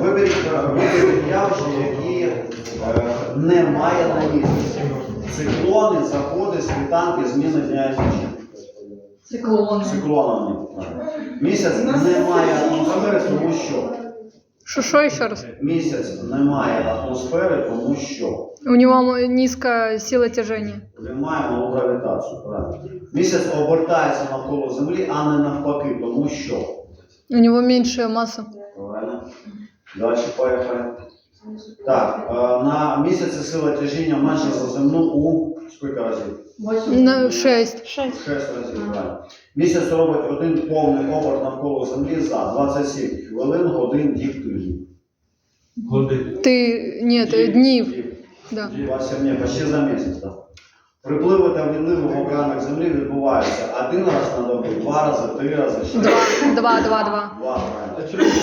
виберіть е, виберіть явища, які е, немає на місяці. Циклони, заходи, світанки, зміни дня і ночі. Циклони. Циклонами. Місяць немає атмосфери, тому що Что, что еще раз? місяць немає атмосфери, тому що У него низкая сила тяжения. немає малу гравітацію. Правильно. Місяць обертається навколо Землі, а не навпаки, тому що. У него меньшая масса. Далі поїхали. Так, на місяці сила тяжіння менша за земну у скільки разів? На 6. Шесть разів, правильно. Місяць робить один повний оберт навколо Землі за 27 хвилин, годин, діб, тижнів. Годин. Ты, нет, э, днів. Да. 27 днів, почти за місяць, так. Припливи та відливи в океанах Землі відбуваються один раз на добу, два рази, три рази, шість Два, два, два, два. Два, правильно.